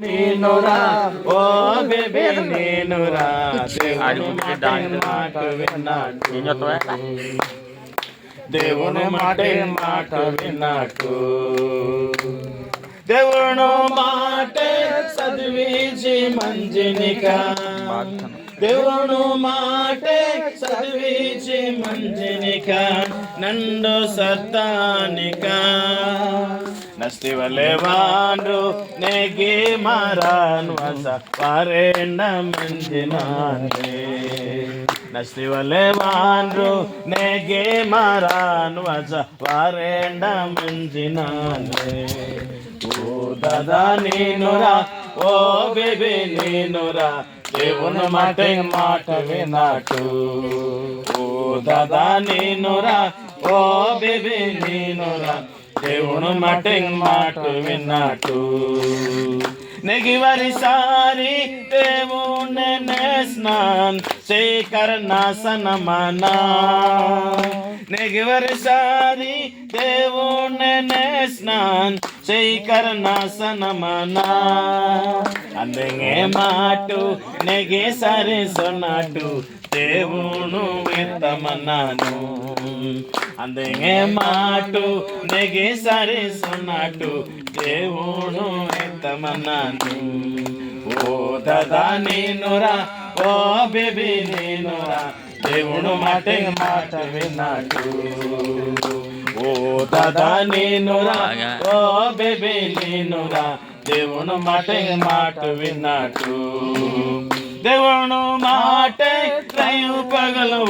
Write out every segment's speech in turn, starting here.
నేనురా ఓ బేబీ నేనురా దేవుని మాట మాట విన్నాడు దేవుని మాట మాట విన్నాడు దేవుడు మాట చదివించి మంచినిక దేవుడు మాట చదివించి మంచినిక నండు సత్తానిక ನಸ್ತಿವಲೆ ವಾಂಡ್ರು ನೆಗಿ ಮಾರಾನ್ ವಸ ಪಾರೇಂಡ ಮಂಜಿನಾನೆ ನಸ್ತಿವಲೆ ವಾಂಡ್ರು ನೆಗಿ ಮಾರಾನ್ ವಸ ಪಾರೇಂಡ ಮಂಜಿನಾನೆ ಓ దాదా నేనురా ఓ బేబీ నేనురా దేవుని మాట మాట వినాటు ఓ దాదా నేనురా ఓ బేబీ నేనురా దేవుడు మాట మాట విన్నట్టు నెగివరి సారి దేవుని స్నాన్ సేకరణ దేవుణ్ణి నెగివరి సారి దేవుని స్నాన్ సేకరణ అందంగే మాటు నెగే సరే సొన్నాటు దేవును ఎత్తమన్నాను అందంగే మాటు నెగే సరే సొన్నాటు దేవును ఎత్తమన్నాను ఓ దాదా నేనురా ఓ బేబీ నేను దేవుడు మాట మాట విన్నాడు. ఓ దాదా నేను ఓ బేబీ నేను దేవుడు మాట మాట విన్నాడు. దేవుడు మాట దయు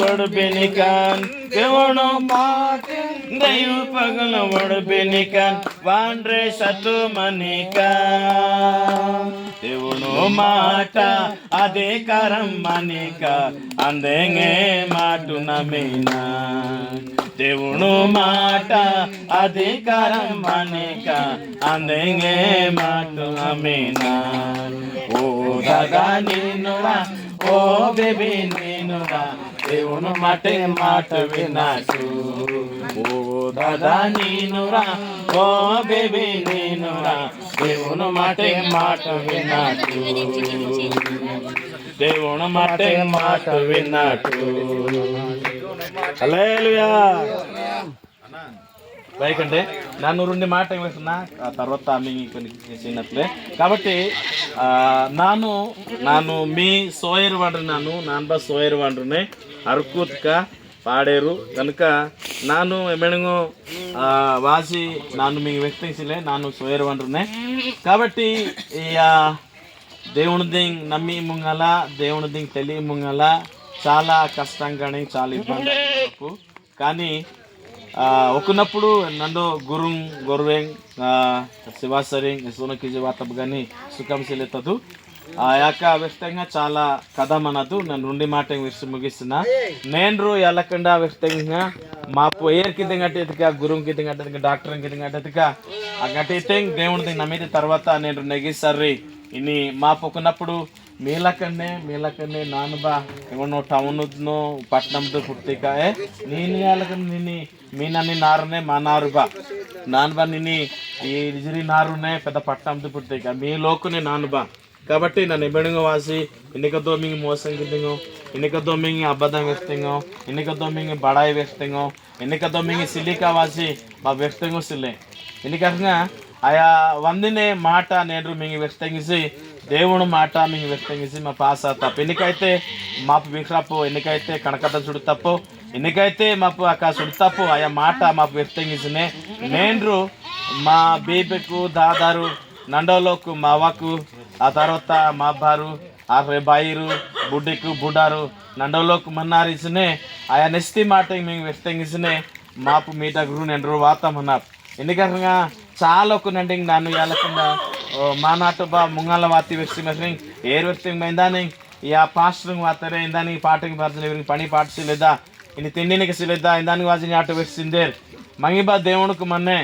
వడు బెనికాన్. దేవుడు మాట దయు పగలు ఒడిపెనికాన్ వాండ్రే సతు మనికా దేవుడు మాట అదే కరం మనిక అందేంగే మాటు నమీనా దేవుడు మాట అధికారం మనిక అందేంగే మాటు నమీనా ఓ దగా నేనురా ఓ బేబీ నేనురా దేవుని మాట మాట వినాశు ఓ దాదా దేవుని మాటే మాట విన్నట్టు. దేవుని మాటే మాట విన్నట్టు. నన్ను రెండు మాట వేస్తున్నా ఆ తర్వాత మీ కొన్ని చేసినట్లే. కాబట్టి నాను నాను మీ సోయర్ వండ్రు నాను నాన్బా సోయర్ వండ్రునే అర్కూత్గా పాడేరు. కనుక నాను ನಾನು ಮೆಣಗು వాసి ನಾನು మీకు వ్యక్తించలే ನಾನು సోయరవనరునే కాబట్టి దేవునిది నమ్మి ముంగల దేవునిది తెలియ ముంగల చాలా కష్టంగానే చాలా ఇబ్బంది కానీ ఒకనప్పుడు నన్ను గురు గొర్వెంగ్ శివాసరింగ్ సోనకి జీవాతపు కానీ సుఖం సెలెత్తదు ఆ యొక్క వ్యక్తంగా చాలా కథ మనదు నన్ను నుండి మాట విడిచి ముగిస్తున్నా నేను ఎల్లకుండా వ్యక్తంగా మా ఏర్ కింద గట్టేదిక గురుం కింద గట్టేదిక డాక్టర్ కింద గట్టేదిక ఆ గట్టయితే దేవుడి నమ్మిన తర్వాత నేను నెగిసర్రి ఇని మా పొక్కున్నప్పుడు ಮೇಲಕನ್ನೇ ಮೇಲಕನ್ನೇ ನಾನು ಬಾ ಇವನು ಟೌನ್ನು ಪಟ್ನಮ್ದು ಪುಟ್ಟಿಕಾಯೆ ನೀನು ಯಾಲಕ ನಿನ್ನಿ మీ నన్ను నారునే మా నారు బా నాను బా నిన్ని ఈ నిజరి నారునే పెద్ద పట్టణంతో పుట్టిక మీ లోకునే నాను బా కాబట్టి నన్ను ఎబెడుగు వాసి ఎన్నికతో మీకు మోసం గిద్దింగో ఎన్నికతో మీకు అబద్ధం వేస్తింగో ఎన్నికతో మీకు బడాయి వేస్తింగో ఎన్నికతో మింగి సిలికా వాసి మా వ్యక్తంగా సిల్లే. ఎందుకంగా ఆయా వందినే మాట నేను మీకు వ్యక్తంగిసి దేవుడు మాట మీకు వ్యక్తంగిసి మా పాస తప్పు. ఎన్నికైతే మాపు విక్రపు ఎన్నికైతే కనకత చుడు తప్పు ఎన్నికైతే మాపు అక్క చుడు తప్పు ఆయా మాట మాపు వ్యక్తంగిసినే నేను మా బేబెకు దాదారు నండోలోకు మావకు ఆ తర్వాత మా అబ్బారు ఆ బాయిరు బుడ్డికు బుడ్డారు నండోలోకు మన్నారిసినే ఆయా నెస్తి మాట మేము వ్యక్తంగిసినే మాపు మీట గురు నేను వాతామన్నా ఎందుకంటే చాలా నండింగ్ నన్ను ఎలకుండా మా నాటు బా ముంగాల వాతి వ్యక్తి మెసరి ఏర్ వ్యక్తి మైందాని యా పాస్టర్ వాతరే ఇందాని పాటకి భర్తలు పని పాటసిలేదా ఇని తిండినికి సిలేదా ఇందానికి వాసి ఆట వేసిందే మంగిబా దేవునికి మన్నే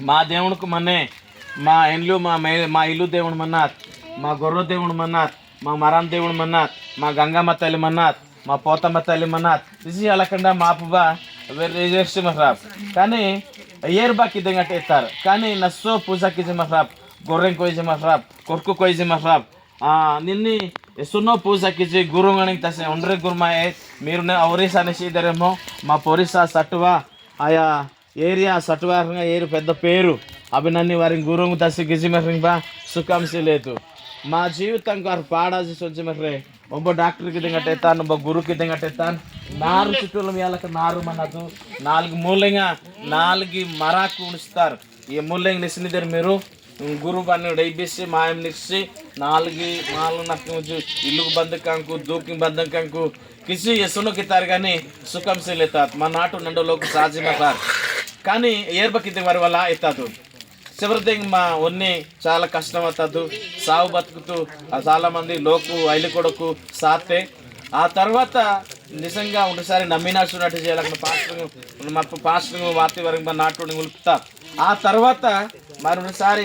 మా దేవునికి మన్నే మా ఇండ్లు మా మే మా ఇల్లు దేవుడు మన్నాత్ మా గొర్రె దేవుడు మన్నాత్ మా మరాన్ దేవుడు మన్నాత్ మా గంగమ్మ తల్లి మన్నాత్ మా పోతమ్మ తల్లి మన్నాత్ ఇది అలకుండా మాపుబా రిజిస్టర్ మహరాబ్ కానీ ఏర్ బాకి దింగట్టు ఇస్తారు. కానీ నస్సో పూజకి మహరాబ్ గొర్రెం ko isi masrap korku ko నిన్ని masrap ah ninni esuno pusa kisi guru ngani tase ondre gurma మీరు మా పొరిసా సటువా ఆయా ఏరియా సటువారంగా ఏరు పెద్ద పేరు. అభినన్ని వారిని గురువు దశ గిజిమెహరింగ్ బా సుఖాంశలేదు మా జీవితం గారు పాడాల్సి సొంచమెహరే ಒಬ್ಬ ಡಾಕ್ಟ್ರಿಗೆ ఎత్తాను ತಾನು ಒಬ್ಬ ಗುರುಕ್ಕೆ ಇದ್ದಂಗಟ್ಟೆ ತಾನು ನಾರು ಚುಟ್ಟೂಲ ಮೇಲಕ್ಕೆ ನಾರು ಮನದು ನಾಲ್ಕು ಮೂಲೆಂಗ ನಾಲ್ಕು ಮರಾಕು ಉಣಿಸ್ತಾರೆ ఈ మూల్యం నిసినిద్దరు మీరు. గురు పని డైబిసి మాయం నిసి నాలుగు నాలుగు నాకు ఇల్లుకు బంధకంకు దూకి బంధకంకు కిసి ఎసునొక్కితారు కానీ సుఖం సీలేతారు మా నాటు నండులోకి సాధ్యమవుతారు కానీ ఏర్పకిద్ది వారి వల్ల అవుతాదు చివరిది మా ఉన్ని చాలా కష్టం అవుతుంది బతుకుతూ చాలామంది లోకు ఐలి కొడుకు సాతే. ఆ తర్వాత నిజంగా ఒకసారి నమ్మినాచున్నట్టు చేయాలన్న పాస్టర్ మా పాస్టర్ వార్త వరకు నాటు ఉలుపుతా ఆ తర్వాత మరి ఒకసారి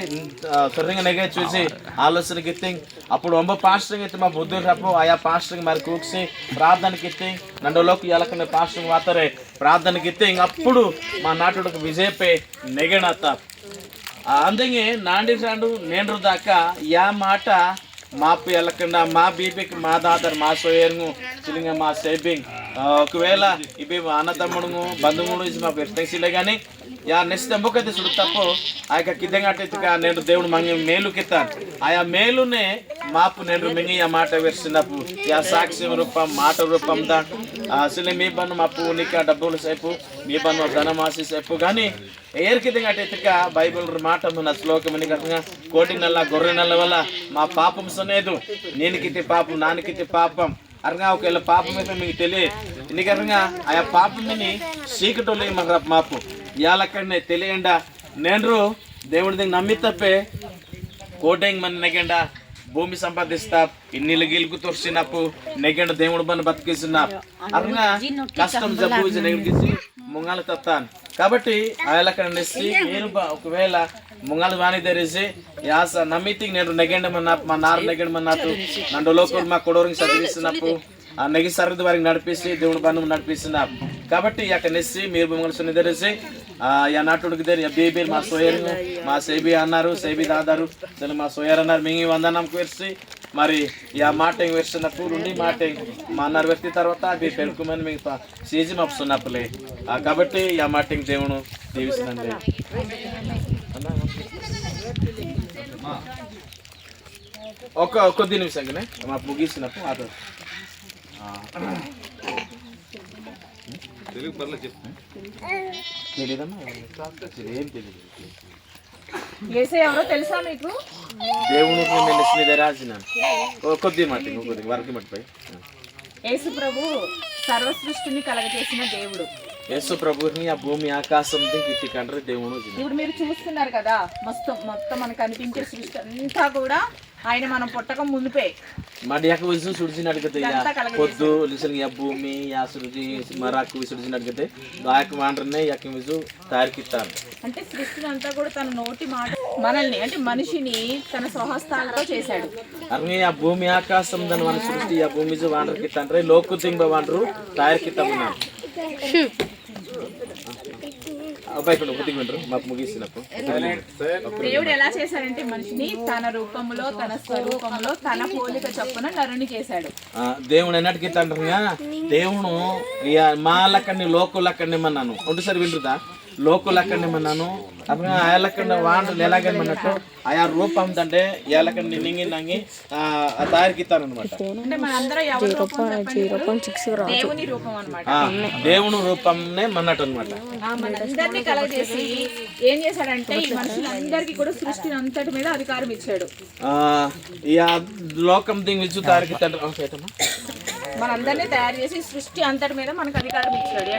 సరిగా నెగే చూసి ఆలోచనకి గిత్తింగ్ అప్పుడు ఒంబ పాస్టరింగ్ అయితే మా బుద్ధి రప్పు ఆయా పాస్టరింగ్ మరి కూర్చి ప్రార్థనకి గిత్తింగ్ నండలోకి ఎలకనే పాస్టరింగ్ వాతరే ప్రార్థనకి గిత్తింగ్ అప్పుడు మా నాటుడికి విజయపై నెగనత్తా అందుకే నాండి సాండు నేను దాకా యా మాట మా పిల్లకుండా మా బీబీకి మా దాదర్ మా సోయరుగు చిలింగ మా సేబింగ్. ఒకవేళ ఇవి అన్నతమ్ముడు బంధువుడు మా పెద్ద కానీ యా నెక్స్ట్ ఎంబకైతే చూడు తప్పు. ఆ యొక్క కిద్దంగా నేను దేవుడు మంగి మేలు కిత్తాను. ఆయా మేలునే మాపు నేను మింగి ఆ మాట వేసినప్పుడు యా సాక్ష్యం రూపం మాట రూపం దా. అసలు మీ పన్ను మాపు నీక డబ్బులు సేపు మీ పన్ను ధనమాసి సేపు. కానీ ఏర్కిదంగా ఎత్తుక బైబిల్ మాట నా శ్లోకం ఎందుకంటే కోటి నెల గొర్రె నెల వల్ల మా పాపం సునేదు నేనుకితే పాపం నాన్నకితే పాపం. అరగా ఒకవేళ పాపం అయితే మీకు తెలియదు. ఎందుకంటే ఆయా పాపంని చీకటోళ్ళు మాకు మాపు. ఇవాళక్కడనే తెలియండా? నేను దేవుడి దగ్గర నమ్మి తప్పే కోటంగ్ మన నెగండా భూమి సంపాదిస్తా ఇన్నిలు గిలుకు తోర్చినప్పు నెగండ దేవుడు పని బతికిస్తున్నా అరగా కష్టం జబ్బు నెగిసి ముంగాలు తత్తాను. కాబట్టి ఆయలక్కడ నెసి నేను ఒకవేళ ముంగాలు వాణి ధరిసి యాస నమ్మితికి నేను నెగండమన్నా మా నారు నెగండమన్నట్టు నన్ను లోకల్ మా కొడవరికి చదివిస్తున్నప్పుడు ఆ నెగి సరదు వారికి నడిపిస్తే దేవుడు బంధం నడిపిస్తున్నా కాబట్టి అక్కడ నెసి మీరు మిమ్మల్ని సునిధరిసి ఆ యా నాటుడికి బీబీ మా సోయర్ మా సేబీ అన్నారు సేబీ దాదారు అసలు మా సోయర్ అన్నారు. మింగి వందనం వేసి మరి యా మాట వేస్తున్నప్పుడు నుండి మాట మా అన్నారు వ్యక్తి తర్వాత అది పెరుకుమని మీకు సీజీ మప్పుస్తున్నప్పులే కాబట్టి యా మాటంగ్ దేవుడు దీవిస్తుందండి ఒక కొద్ది నిమిషంగానే మా ముగిసినప్పుడు అదే తెలియదు ఏసే ఎవరో తెలుసా మీకు? దేవుడు నేను రాసిన. కొద్ది మాట కొద్ది వరకు మట్టిపోయి యేసు ప్రభు సర్వ సృష్టిని కలగజేసిన దేవుడు. యేసు ప్రభుని ఆ భూమి ఆకాశం దిగి కండ్రి దేవుడు ఇప్పుడు మీరు చూస్తున్నారు కదా మొత్తం మొత్తం మనకు కనిపించే సృష్టి అంతా కూడా ఆయన మనం పుట్టక కలగజేశాడు. పొద్దు లిసన్ యా భూమి యా సుడిచి మరాకు సుడిచిన అడిగితే దాయక మాండ్రనే యాక విసు అంటే సృష్టిని అంతా కూడా తన నోటి మాట మనల్ని అంటే మనిషిని తన స్వహస్తాలతో చేశాడు. అర్ని ఆ భూమి ఆకాశం దాని మన సృష్టి ఆ భూమి వాండ్రకి తండ్రి లోకు తింగ వాండ్రు తయారుకిత్తమన్నాను అబ్బాయి ఇక్కడ ఒకటి వింటారు మాకు ముగిసినప్పుడు. దేవుడు ఎలా చేశాడంటే మనిషిని తన రూపంలో తన స్వరూపంలో తన పోలిక చొప్పున నరుని చేశాడు. ఆ, దేవుడు ఎన్నటికి తండ్రిగా దేవుడు ఇక మా లక్కడిని లోకు లక్కడిని మన్నాను ఒకటిసారి వింటుదా? అప్పుడు ఆ లక్కడిని వాండ్రు ఎలాగనమన్నట్టు ఆయా రూపం అంటే ఏలకండి నింగి నంగి ఆ తయారుకిత్తాను అనమాట అంటే మనందరం ఎవరి రూపం చెప్పండి? దేవుని రూపం అన్నమాట. దేవుని రూపంనే మన్నట్టు అనమాట ఆ మనందరినీ కలగజేసి ఏం చేశాడంటే ఈ మనుషులందరికీ కూడా సృష్టిని అంతటి మీద అధికారం ఇచ్చాడు. ఇక లోకం దింగి విచ్చు ఓకేటమ్మా మనందరినీ తయారు చేసి సృష్టి అంతటి మీద మనకు అధికారం ఇచ్చాడు.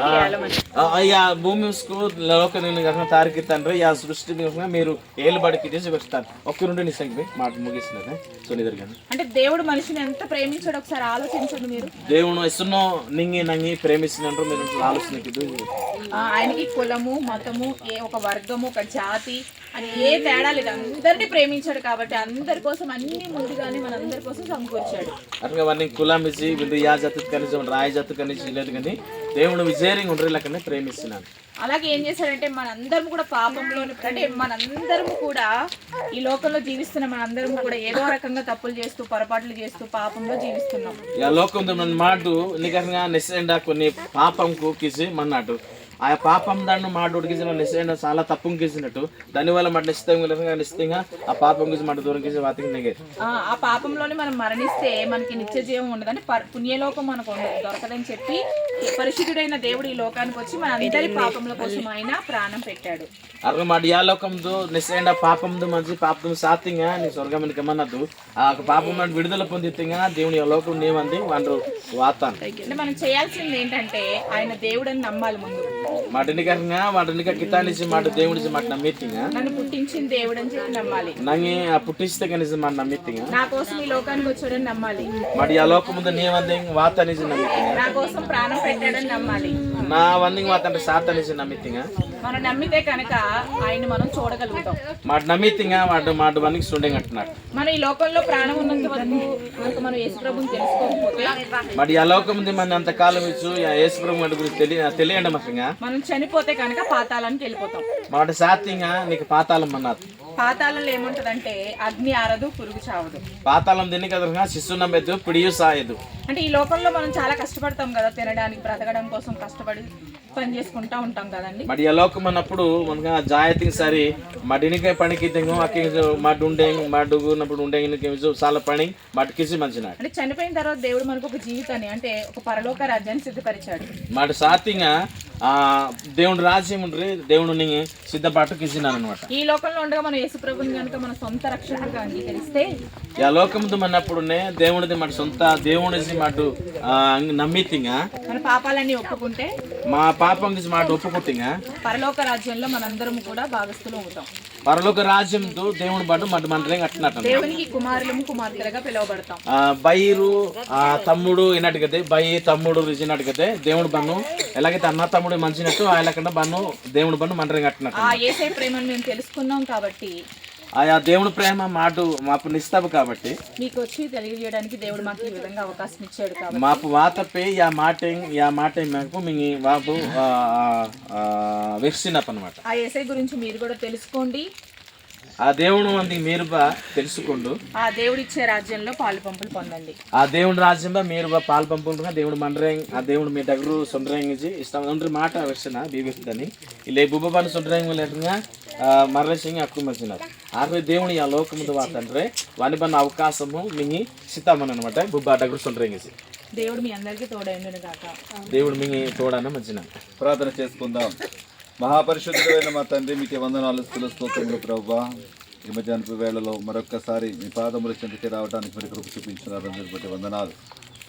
భూమి లోక నేను కనుక తారికిత్తాను ఆ సృష్టి మీరు ఏలు బడికి చేసి వస్తారు. ఒక్క రెండు నిజంగా మాట ముగిస్తున్నది. సునీధర్ గారు. అంటే దేవుడు మనిషిని ఎంత ప్రేమించాడు ఒకసారి ఆలోచించండి మీరు. దేవుడు ఎన్నో నింగి నంగి ప్రేమిస్తున్నారు మీరు ఆలోచనకి ఆ, ఆయనకి కులము మతము ఏ ఒక వర్గము ఒక జాతి అని ఏ తేడా లేదు అందరినీ ప్రేమించాడు కాబట్టి అందరి కోసం అన్ని ముందుగానే మన అందరి కోసం సమకూర్చాడు అట్లా వాడిని కులం ఇచ్చి వీళ్ళు యా జాతి కనీసం రాయి జాతి కనీసం లేదు కానీ దేవుడు విజయరింగ్ ఉండరు లెక్కనే ప్రేమిస్తున్నాను అలాగే ఏం చేశాడంటే మనందరం కూడా పాపంలోని అంటే మనందరం కూడా ఈ లోకంలో జీవిస్తున్న మనందరం కూడా ఏదో రకంగా తప్పులు చేస్తూ పొరపాట్లు చేస్తూ పాపంలో జీవిస్తున్నాం. యా లోకంతో మన మాట కొన్ని పాపంకు కిసి మన్నాడు ఆ పాపం దాన్ని మాట ఉడికిసిన నిశ్చయంగా చాలా తప్పు కిసినట్టు దానివల్ల మాట నిశ్చితంగా నిశ్చితంగా ఆ పాపం కిసి మాట దూరం వాతికి ఆ పాపంలోనే మనం మరణిస్తే మనకి నిత్య జీవం ఉండదని పుణ్యలోకం మనకు ఉండదు. దొరకదని చెప్పి పరిశుద్ధుడైన దేవుడు ఈ లోకానికి వచ్చి మన అందరి పాపముల కోసం ఆయన ప్రాణం పెట్టాడు. అట్లా మాట యా లోకంతో నిశ్చయంగా పాపందు మంచి పాపం సాత్యంగా నీ స్వర్గం కమ్మన్నట్టు ఆ పాపం నుండి విడుదల పొందితంగా దేవుని లోకం నేమంది వాళ్ళు వాతాను. అంటే మనం చేయాల్సింది ఏంటంటే ఆయన దేవుడని నమ్మాలి ముందు. మాట ఎన్నికరంగా మాట ఎన్నిక కితానిసి మాట దేవుడిసి మాట నమ్మిత్తిగా నన్ను పుట్టించిన దేవుడని చెప్పి నమ్మాలి. నంగి ఆ పుట్టిస్తే కనీసం మాట నమ్మిత్తిగా నా కోసం ఈ లోకానికి వచ్చాడని నమ్మాలి. మరి ఆ లోకం ముందు నేమంది వాతానిసి నమ్మిత్తిగా నా కోసం ప్రాణం పెట్టాడని నమ్మాలి. నా వందింగ్ వాతంటే సాతనిసి నమ్మిత్తిగా మనం నమ్మితే కనుక ఆయన మనం చూడగలుగుతాం. మాట నమ్మిత్తిగా వాడు మాట వందికి స్టూడెంట్ అంటున్నాడు మన ఈ లోకంలో ప్రాణం ఉన్నంత వరకు కనుక మనం యేసు ప్రభుని తెలుసుకోకపోతే మరి ఆ లోకం ముందు మన అంత కాలం ఇచ్చు యేసుప్రభు మాట గురించి తెలియ తెలియండి మసంగా మనం చనిపోతే కనుక పాతాళానికి వెళ్ళిపోతాం. మాట సాత్యంగా నీకు పాతాళం అన్నారు. పాతాళంలో ఏముంటదంటే అగ్ని ఆరదు పురుగు చావదు. పాతాళం తిని కదగా శిశు నమ్మెద్దు పిడియు సాయదు. అంటే ఈ లోకంలో మనం చాలా కష్టపడతాం కదా తినడానికి బ్రతకడం కోసం కష్టపడి పని చేసుకుంటా ఉంటాం కదండి. మరి ఆ లోకం అన్నప్పుడు మనగా జాయతికి సరి మడినికే పనికి తెంగు అక్కి మడ్డు ఉండే మడ్డు ఉన్నప్పుడు ఉండే చాలా పని మట్టుకిసి మంచినాడు. అంటే చనిపోయిన తర్వాత దేవుడు మనకు ఒక జీవితాన్ని అంటే ఒక పరలోక రాజ్యాన్ని సిద్ధపరిచాడు. మాట సాత్యంగా ఆ దేవుడు రాజ్యం ఉండ్రి దేవుడిని సిద్ధపాటు కిసినాను అనమాట ఈ లోకంలో ఉండగా మనం యేసు ప్రభుని కనుక మన సొంత రక్షకుడిగా అంగీకరిస్తే ఆ లోకముందు మన్నప్పుడునే దేవుడిది మాట సొంత దేవుడిసి మాట నమ్మితిగా మన పాపాలన్నీ ఒప్పుకుంటే మా పాపం తీసి మాట ఒప్పుకుంటిగా పరలోక రాజ్యంలో మనందరం కూడా భాగస్థులు అవుతాం. పరలోక రాజ్యంతో దేవుని పాటు మటు మంటలే కట్టినట్టు దేవునికి కుమారులము కుమార్తెలుగా పిలువబడతాం. బైరు ఆ తమ్ముడు అయినట్టుగతే బై తమ్ముడు రుచినట్టుగతే దేవుడు బన్ను ఎలాగైతే అన్న తమ్ముడు మంచినట్టు ఆయన కన్నా బన్ను దేవుడు బన్ను మంటరే కట్టినట్టు ఆ ఏసై ప్రేమను మేము తెలుసుకున్నాం కాబట్టి ఆయా దేవుడి ప్రేమ మాటు మాపు నిస్తాపు కాబట్టి మీకు వచ్చి తెలియజేయడానికి దేవుడు మాకు ఈ విధంగా అవకాశం ఇచ్చాడు కాబట్టి. మాపు వాతపే యా మాట యా మాట మాకు మీ బాబు వెర్సినప్ అనమాట ఆ ఏసై గురించి మీరు కూడా తెలుసుకోండి. ఆ దేవుడు అంది మీరు బా తెలుసుకుంటూ ఆ దేవుడు ఇచ్చే రాజ్యంలో పాలు పంపులు పొందండి. ఆ దేవుడి రాజ్యంలో మీరు బా పాలు పంపుకుంటున్నా దేవుడు మండరేంగ్ ఆ దేవుడు మీ దగ్గర సొంటరేంగి ఇష్టం మాట వెర్సిన బీబిస్తుందని ఇలా బుబ్బబాను సొంటరేంగ్ లేకుండా మర్రసింగ్ అక్కువ దేవుని ఆ లోకముందు వాతండ్రే వాని పన్న అవకాశము మింగి సితామని అనమాట బుబ్బా దగ్గర సొంటరేంగి దేవుడు మీ అందరికీ తోడైండును గాక. దేవుడు మింగి తోడన్న మంచిన. ప్రార్థన చేసుకుందాం. మహాపరిశుద్ధుడైన మా తండ్రి మీకు వందనాలు స్థుల స్తోత్రములు ప్రవ్వా ఈ మధ్యాహ్నపు వేళలో మరొక్కసారి మీ పాదముల చెంతకి రావడానికి మీరు కృప చూపించినారు అందరి బట్టి వందనాలు.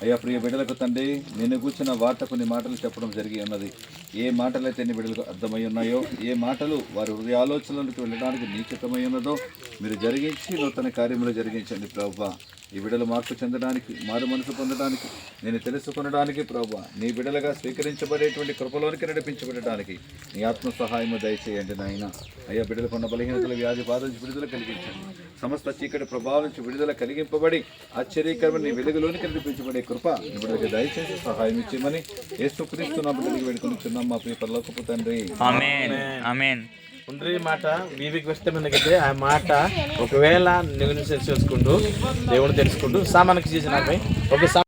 అయ్యా ప్రియ బిడ్డలకు తండ్రి నేను కూర్చున్న వార్త కొన్ని మాటలు చెప్పడం జరిగి ఉన్నది. ఏ మాటలైతే నీ బిడ్డలకు అర్థమై ఉన్నాయో ఏ మాటలు వారి హృదయ ఆలోచనలకు వెళ్ళడానికి నీచితమై ఉన్నదో మీరు జరిగించి నూతన కార్యములు జరిగించండి ప్రవ్వా ఈ బిడ్డలు మార్పు చెందడానికి మారు మనసు పొందడానికి నేను తెలుసుకొనడానికి ప్రభు నీ బిడ్డలుగా స్వీకరించబడేటువంటి కృపలోనికి నడిపించబడడానికి నీ ఆత్మ సహాయము దయచేయండి నాయన. అయ్యా బిడ్డలకు ఉన్న బలహీనతలు వ్యాధి బాధ నుంచి విడుదల కలిగించండి. సమస్త చీకటి ప్రభావం నుంచి విడుదల కలిగింపబడి ఆశ్చర్యకరమైన నీ వెలుగులోనికి నడిపించబడే కృప నీ దయచేసి సహాయం ఇచ్చేమని ఏ నా బిడ్డలకు వేడుకొని మా ప్రియ పరలోకపు తండ్రి. ఆమెన్. ఆమెన్. ఉండ్రి మాట వీవికి వస్తే మనకైతే ఆ మాట ఒకవేళ నెగ్లిజెన్స్ చేసుకుంటూ దేవుడు తెలుసుకుంటూ సామానికి చేసిన ఒక